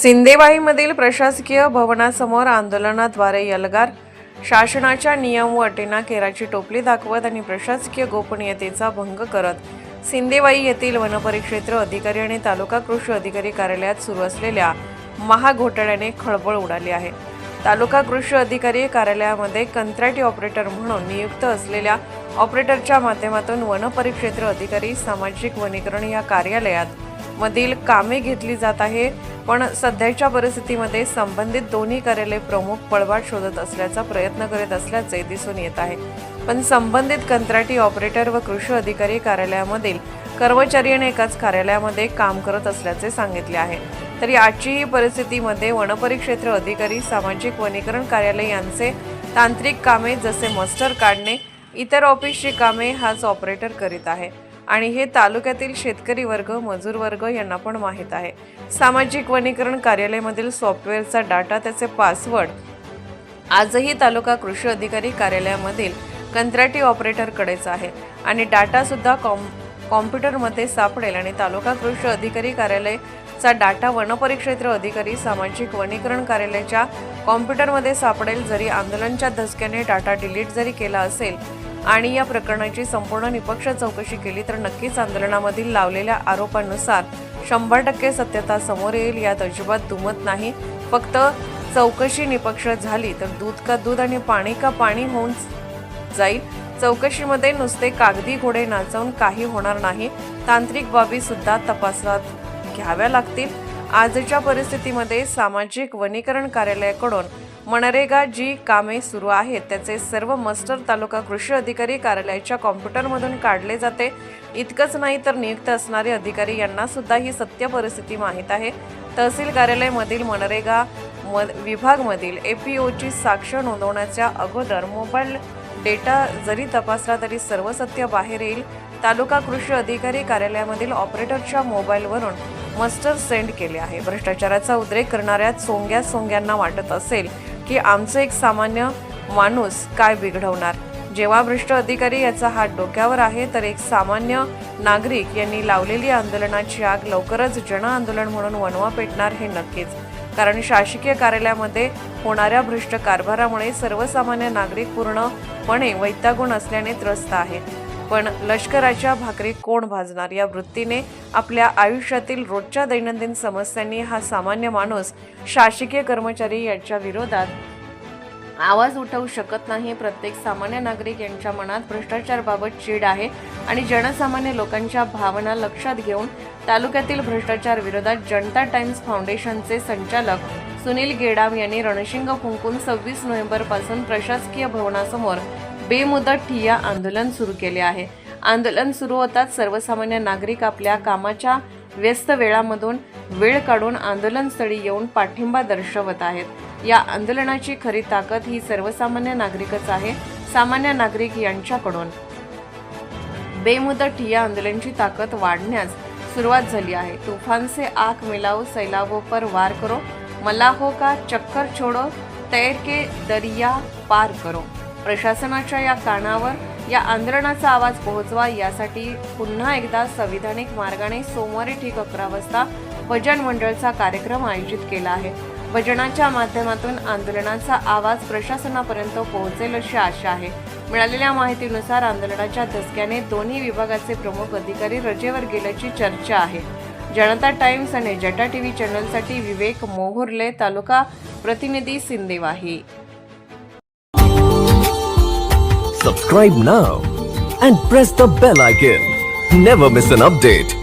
सिंदेबाईमधील प्रशासकीय भवनासमोर आंदोलनाद्वारे यलगार शासनाच्या नियम व अटींना केराची टोपली दाखवत आणि प्रशासकीय गोपनीयतेचा भंग करत सिंदेवाई येथील वनपरिक्षेत्र अधिकारी आणि तालुका कृषी अधिकारी कार्यालयात सुरू असलेल्या महाघोटाळ्याने खळबळ उडाली आहे. तालुका कृषी अधिकारी कार्यालयामध्ये कंत्राटी ऑपरेटर म्हणून नियुक्त असलेल्या ऑपरेटरच्या माध्यमातून वनपरिक्षेत्र अधिकारी सामाजिक वनीकरण या कार्यालयात मधील कामे घेतली जात आहे. पण सध्याच्या परिस्थितीमध्ये संबंधित दोन्ही कार्यालय प्रमुख पळवाट शोधत असल्याचा प्रयत्न करीत असल्याचे दिसून येत आहे. पण संबंधित कंत्राटी ऑपरेटर व कृषी अधिकारी कार्यालयामधील कर्मचारी आणि एकाच कार्यालयामध्ये काम करत असल्याचे सांगितले आहे. तरी आजची ही परिस्थितीमध्ये वनपरिक्षेत्र अधिकारी सामाजिक वनीकरण कार्यालय यांचे तांत्रिक कामे जसे मस्टर काढणे इतर ऑफिसची कामे हाच ऑपरेटर करीत आहे. आणि हे तालुक्यातील शेतकरी वर्ग मजूर वर्ग यांना पण माहीत आहे. सामाजिक वनीकरण कार्यालयामधील सॉफ्टवेअरचा डाटा त्याचे पासवर्ड आजही तालुका कृषी अधिकारी कार्यालयामधील कंत्राटी ऑपरेटरकडेच आहे. आणि डाटासुद्धा कॉम कॉम्प्युटरमध्ये सापडेल आणि तालुका कृषी अधिकारी कार्यालयचा डाटा वनपरिक्षेत्र अधिकारी सामाजिक वनीकरण कार्यालयाच्या कॉम्प्युटरमध्ये सापडेल. जरी आंदोलनच्या धसक्याने डाटा डिलीट जरी केला असेल आणि या प्रकरणाची संपूर्ण निपक्ष चौकशी केली तर नक्कीच आंदोलनामधील लावलेल्या आरोपांनुसार शंभर टक्के सत्यता समोर येईल. यात अजिबात दुमत नाही. फक्त चौकशी निपक्ष झाली तर दूध का दूध आणि पाणी का पाणी होऊन जाईल? चौकशीमध्ये नुसते कागदी घोडे नाचवून काही होणार नाही. तांत्रिक बाबी सुद्धा तपासात घ्याव्या लागतील. आजच्या परिस्थितीमध्ये सामाजिक वनीकरण कार्यालयाकडून मनरेगा जी कामे सुरू आहेत त्याचे सर्व मस्टर तालुका कृषी अधिकारी कार्यालयाच्या कॉम्प्युटरमधून काढले जाते. इतकंच नाही तर नियुक्त असणारे अधिकारी यांना सुद्धा ही सत्य परिस्थिती माहीत आहे. तहसील कार्यालयामधील मनरेगा म विभागमधील एपीओची साक्ष नोंदवण्याच्या अगोदर मोबाईल डेटा जरी तपासला तरी सर्व सत्य बाहेर येईल. तालुका कृषी अधिकारी कार्यालयामधील ऑपरेटरच्या मोबाईलवरून मस्टर सेंड केले आहे. भ्रष्टाचाराचा उद्रेक करणाऱ्या सोंग्या सोंग्यांना वाटत असेल की आमचं एक सामान्य माणूस काय बिघडवणार? जेव्हा भ्रष्ट अधिकारी याचा हात डोक्यावर आहे तर एक सामान्य नागरिक यांनी लावलेली आंदोलनाची आग लवकरच जन आंदोलन म्हणून वनवा पेटणार हे नक्कीच. कारण शासकीय कार्यालयामध्ये होणाऱ्या भ्रष्ट कारभारामुळे सर्वसामान्य नागरिक पूर्णपणे वैतागून असल्याने त्रस्त आहे पण लष्कराच्या भाकरी कोण भाजणार या वृत्तीने आपल्या आयुष्यातील रोजच्या दैनंदिन समस्यांनी हा सामान्य माणूस शासकीय कर्मचारी यांच्या विरोधात आवाज उठवू शकत नाही. प्रत्येक सामान्य नागरिक यांच्या मनात भ्रष्टाचाराबाबत चीड आहे आणि जनसामान्य लोकांच्या भावना लक्षात घेऊन तालुक्यातील भ्रष्टाचार विरोधात जनता टाइम्स फाउंडेशनचे संचालक सुनील गेडाम यांनी रणशिंग फुंकून सव्वीस नोव्हेंबरपासून प्रशासकीय भवनासमोर बेमुदत ठिय्या आंदोलन सुरू केले आहे. आंदोलन सुरू होताच सर्वसामान्य नागरिक आपल्या कामाच्या व्यस्त वेळामधून वेळ काढून आंदोलनस्थळी येऊन पाठिंबा दर्शवत आहेत. या आंदोलनाची खरी ताकद ही सर्वसामान्य नागरिकच आहे. सामान्य नागरिक यांच्याकडून. बेमुदत ठिया आंदोलनची ताकद वाढण्यास सुरुवात झाली आहे. तुफानचे आख मिलाव सैलाबो पर वार करो. मलाहो का चक्कर छोडो. तैर के दरिया पार करो. प्रशासनाच्या या कानावर या आंदोलनाचा आवाज पोहोचवा यासाठी पुन्हा एकदा संविधानिक मार्गाने सोमवारी ठीक अकरा वाजता भजन मंडळचा कार्यक्रम आयोजित केला आहे. भजनाच्या माध्यमातून आंदोलनाचा आवाज प्रशासनापर्यंत पोहोचेल अशी आशा आहे. मिळालेल्या माहितीनुसार आंदोलनाच्या धसक्याने दोन्ही विभागाचे प्रमुख अधिकारी रजेवर गेल्याची चर्चा आहे. जनता टाइम्स आणि जटा टीव्ही चॅनलसाठी विवेक मोहुर्ले तालुका प्रतिनिधी Sindewahi. Subscribe now and press the bell icon never miss an update